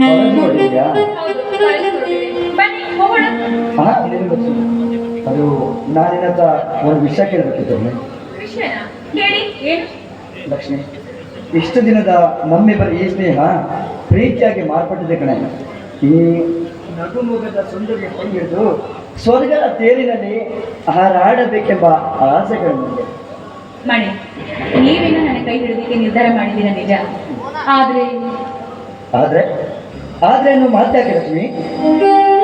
ನೋಡಿದ್ಯಾ? ಅದು ನಾನು ಹತ್ರ ಒಂದು ವಿಷಯ ಕೇಳಬೇಕಿತ್ತು ಲಕ್ಷ್ಮಿ ಇಷ್ಟು ದಿನದ ನಮ್ಮಿಬ್ಬರ ಈ ಸ್ನೇಹ ಪ್ರೀತಿಯಾಗಿ ಮಾರ್ಪಟ್ಟಿದೆ ಕಣೆ ಈ ನಗುಮುಗದ ಸುಂದರಿ ಹೊಂದಿದ್ದು ಸ್ವರ್ಗದ ತೇರಿನಲ್ಲಿ ಹಾರಾಡಬೇಕೆಂಬ ಆಸೆಗಳು ನನಗೆ ಮಣಿ ನೀವೇನೋ ನನ್ನ ಕೈ ಹಿಡಿದಕ್ಕೆ ನಿರ್ಧಾರ ಮಾಡಿದ್ದೀರ ನಿಜ ಆದ್ರೆ ಆದ್ರೆ ಆದ್ರೆ ಏನು ಮಾತಾಕೆ ಲಕ್ಷ್ಮಿ?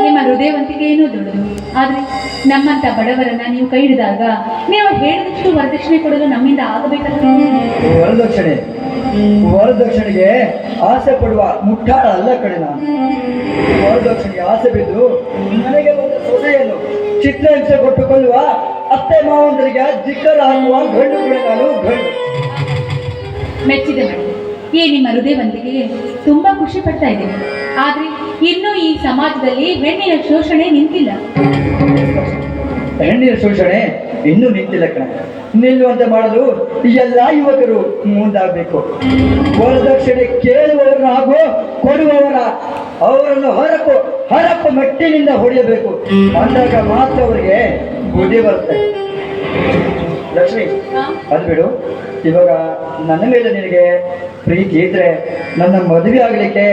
ನಿಮ್ಮ ಹೃದಯವಂತಿಕೆಯೇನೂ ದೊಡ್ಡದು. ಆದ್ರೆ ನಮ್ಮಂತ ಬಡವರನ್ನ ನೀವು ಕೈ ಹಿಡಿದಾಗ ನೀವು ಹೇಳಿದಷ್ಟು ವರದಕ್ಷಿಣೆ ಕೊಡಲು ನಮ್ಮಿಂದ ಆಗಬೇಕಲ್ಲ ವರದಕ್ಷಿಣೆ. ವರದಕ್ಷಿಣೆಗೆ ಆಸೆ ಪಡುವ ಮುಟ್ಟಾಳ ಅಲ್ಲ ಕಡೆ ನಾನು. ವರದಕ್ಷಿಣೆಗೆ ಆಸೆ ಬಿದ್ದು ನನಗೆ ಒಂದು ಸೊಸೆಯನ್ನು ಚಿತ್ರಹಿಂಸೆ ಕೊಟ್ಟುಕೊಳ್ಳುವ ಅತ್ತೆ ಮಾವಂದರಿಗೆ ಧಿಕ್ಕರ ಹಾಕುವ ಗಂಡು ಕೂಡ ನಾನು ಗಂಡು. ಮೆಚ್ಚಿದೆ ಈ ನಿಮ್ಮ ಹೃದಯವಂತಿಕೆಗೆ ತುಂಬಾ ಖುಷಿ ಪಡ್ತಾ ಇದ್ದೇನೆ. ಆದ್ರೆ ಇನ್ನೂ ಈ ಸಮಾಜದಲ್ಲಿ ಹೆಣ್ಣಿನ ಶೋಷಣೆ ನಿಂತಿಲ್ಲ. ಹೆಣ್ಣಿನ ಶೋಷಣೆ ಇನ್ನೂ ನಿಂತಿಲ್ಲ ಕಣ. ನಿಲ್ಲುವಂತೆ ಮಾಡಲು ಎಲ್ಲ ಯುವಕರು ಮುಂದಾಗಬೇಕು. ವರದಕ್ಷಿಣೆ ಕೇಳುವವರ ಹಾಗೂ ಕೊಡುವವರ ಅವರನ್ನು ಹೊರಕು ಹೊರಕು ಮಟ್ಟಿನಿಂದ ಹೊಡೆಯಬೇಕು. ಅಂದಾಗ ಮಾತ್ರ ಅವರಿಗೆ ಬುದ್ಧಿ ಬರುತ್ತೆ. ಲಕ್ಷ್ಮಿ ಹಾ? ಅದು ಬಿಡು ಇವಾಗ ನನ್ನ ಮೇಲೆ ನಿನಗೆ ಪ್ರೀತಿ ಇದ್ರೆ ನನ್ನ ಮದುವೆ ಆಗ್ಲಿಕ್ಕೆ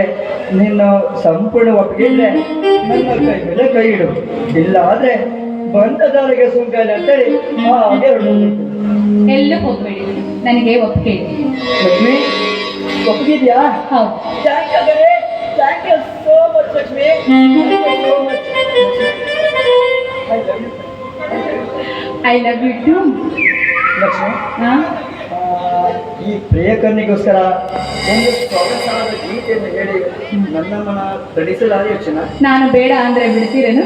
ನೀನು ಸಂಪೂರ್ಣ ಒಪ್ಪಿಗೆ ನನ್ನ ಕೈ ಮೇಲೆ ಕೈ ಇಡು. ಇಲ್ಲ ಆದ್ರೆ ಬಂಧದಾರಿಗೆ ಸುಂಕ ಇಲ್ಲ ಅಂತೇಳಿ ಹಾಗೆ ಎಲ್ಲ ಹೋಗ್ಬೇಡಿ ನನಗೆ ಒಪ್ಪಿಗೆ ಲಕ್ಷ್ಮಿ ಒಪ್ಪಿಗಿದ್ಯಾ ಹೌದು. Thank you so much Lakshmi. I love you too Lakshmi ಹಾ? ಈ ಪ್ರಿಯಕರ್ಣಿಗೋಸ್ಕರ ಒಂದು ಸೊಗಸಾದ ಗೀತೆಯನ್ನು ಹೇಳಿ ನನ್ನ ಮನ ತಡಿಸಲಾದ ಯೋಚನೆ ನಾನು ಬೇಡ ಅಂದ್ರೆ ಬಿಡ್ತೀರೇನು?